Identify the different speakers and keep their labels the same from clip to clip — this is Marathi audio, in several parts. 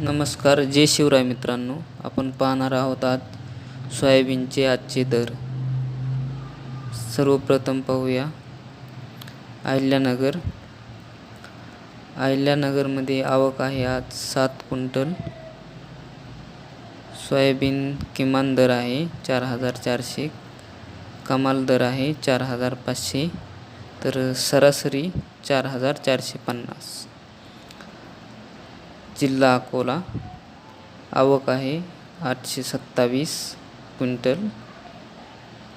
Speaker 1: नमस्कार जय शिवराय मित्रांनो. आपण पाहणार आहोत आज सोयाबीनचे आजचे दर. सर्वप्रथम पाहूया. अहिल्यानगर. अहिल्यानगरमध्ये आवक आहे आज सात क्विंटल. सोयाबीन किमान दर आहे चार हजार चारशे कमाल दर आहे चार हजार पाचशे तर सरासरी चार हजार चारशे पन्नास. जिल्हा अकोला. आवक आहे आठशे सत्तावीस क्विंटल.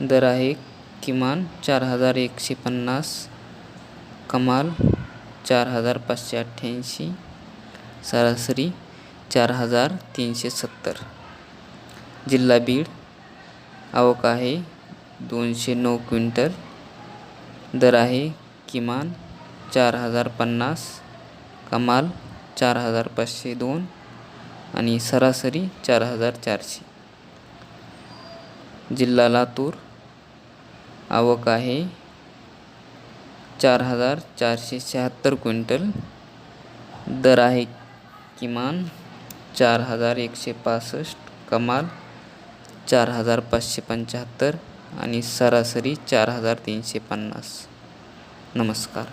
Speaker 1: दर आहे किमान चार हज़ार एकशे पन्नास. कमाल चार हज़ार पाचशे अठ्ठ्याऐंशी. सरासरी चार हज़ार तीनशे सत्तर. जिल्हा बीड. आवक आहे दोनशे नऊ क्विंटल. दर आहे किमान चार हज़ार पन्नास. कमाल चार हजार पाचशे दोन आणि सरासरी चार हजार चारशे जिल्हा लातूर आवक आहे चार हजार चारशे शहात्तर क्विंटल. दर आहे किमान चार हजार एकशे पासष्ट कमाल चार हजार पाचशे पंच्याहत्तर आणि सरासरी चार हजार तीनशे पन्नास नमस्कार.